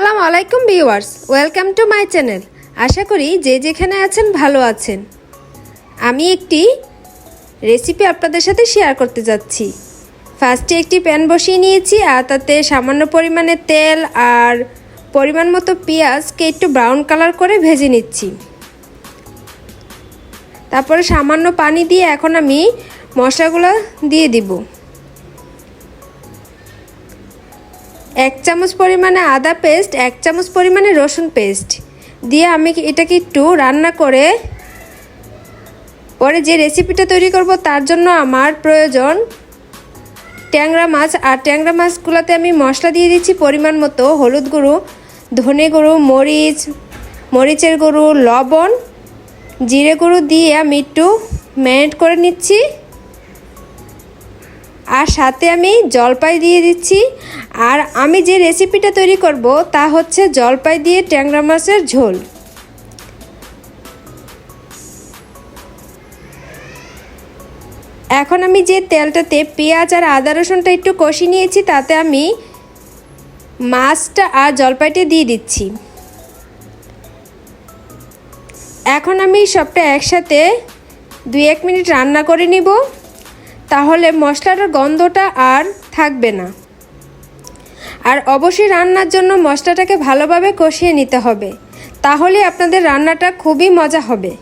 আসসালামু আলাইকুম viewers, welcome to my channel. আশা করি যে যেখানে আছেন ভালো আছেন। আমি একটি রেসিপি আপনাদের সাথে শেয়ার করতে যাচ্ছি। ফার্স্টে একটি প্যান বসিয়ে নিয়েছি, আর তাতে সামান্য পরিমাণে তেল আর পরিমাণ মতো পেঁয়াজকে একটু ব্রাউন কালার করে ভেজে নিচ্ছি। তারপরে সামান্য পানি দিয়ে এখন আমি মশলাগুলো দিয়ে দিব। এক চামচ পরিমাণে আদা পেস্ট, এক চামচ পরিমাণে রসুন পেস্ট। দিয়ে আমি এটাকে একটু রান্না করে পরে যে রেসিপিটা তৈরি করব তার জন্য আমার প্রয়োজন ট্যাংরা মাছ। আর ট্যাংরা মাছগুলোতে আমি মশলা দিয়ে দিচ্ছি পরিমাণ মতো হলুদ গুঁড়ো, ধনে গুঁড়ো, মরিচ, মরিচের গুঁড়ো, লবণ, জিরে গুঁড়ো দিয়ে আমি একটু ম্যারিনেট করে নিচ্ছি। আর সাথে আমি জলপাই দিয়ে দিচ্ছি। আর আমি যে রেসিপিটা তৈরি করব, তা হচ্ছে জলপাই দিয়ে ট্যাংরা মাছের ঝোল। এখন আমি যে তেলটাতে পেঁয়াজ আর আদা রসুনটা একটু কষি নিয়েছি, তাতে আমি মাছটা আর জলপাইটা দিয়ে দিচ্ছি। এখন আমি সবটা একসাথে দুই এক মিনিট রান্না করে নিব। তাহলে মশলাটার গন্ধটা আর থাকবে না। আর অবশ্যই রান্নার জন্য মশলাটাকে ভালোভাবে কষিয়ে নিতে হবে। তাহলে আপনাদের রান্নাটা খুবই মজা হবে।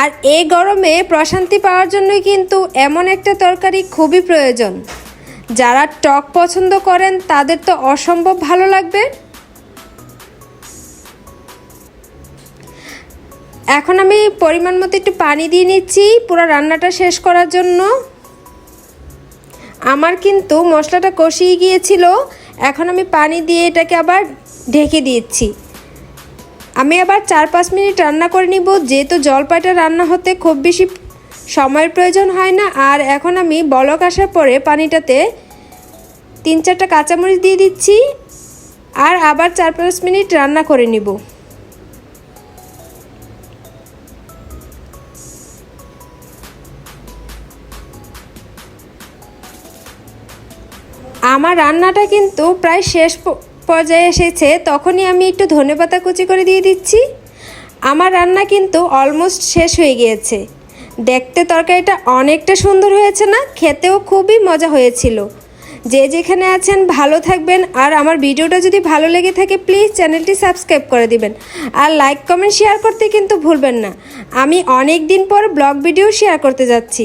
আর এই গরমে প্রশান্তি পাওয়ার জন্যই কিন্তু এমন একটা তরকারি খুবই প্রয়োজন। যারা টক পছন্দ করেন, তাদের তো অসম্ভব ভালো লাগবে। এখন আমি পরিমাণ মতো একটু পানি দিয়ে নিচ্ছি। পুরো রান্নাটা শেষ করার জন্য। আমার কিন্তু মশলাটা কষিয়ে গিয়েছিল। এখন আমি পানি দিয়ে এটাকে আবার ঢেকে দিয়েছি আমি আবার চার পাঁচ মিনিট রান্না করে নিব। যেহেতু জলপাইটা রান্না হতে খুব বেশি সময়ের প্রয়োজন হয় না, আর এখন আমি বলক আসার পরে পানিটাতে তিন চারটা কাঁচামরিচ দিয়ে দিচ্ছি, আর আবার চার পাঁচ মিনিট রান্না করে নিব। আমার রান্নাটা কিন্তু প্রায় শেষ পর্যায়ে এসেছে, তখনই আমি একটু ধনেপাতা কুচি করে দিয়ে দিচ্ছি। আমার রান্না কিন্তু অলমোস্ট শেষ হয়ে গিয়েছে। দেখতে তরকারিটা অনেকটা সুন্দর হয়েছে না? খেতেও খুবই মজা হয়েছিল। যে যেখানে আছেন, ভালো থাকবেন। আর আমার ভিডিওটা যদি ভালো লেগে থাকে প্লিজ চ্যানেলটি সাবস্ক্রাইব করে দিবেন। আর লাইক কমেন্ট শেয়ার করতে কিন্তু ভুলবেন না। আমি অনেক দিন পর ব্লগ ভিডিও শেয়ার করতে যাচ্ছি।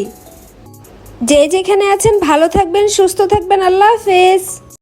যে যেখানে আছেন ভালো থাকবেন সুস্থ থাকবেন। আল্লাহ হাফেজ।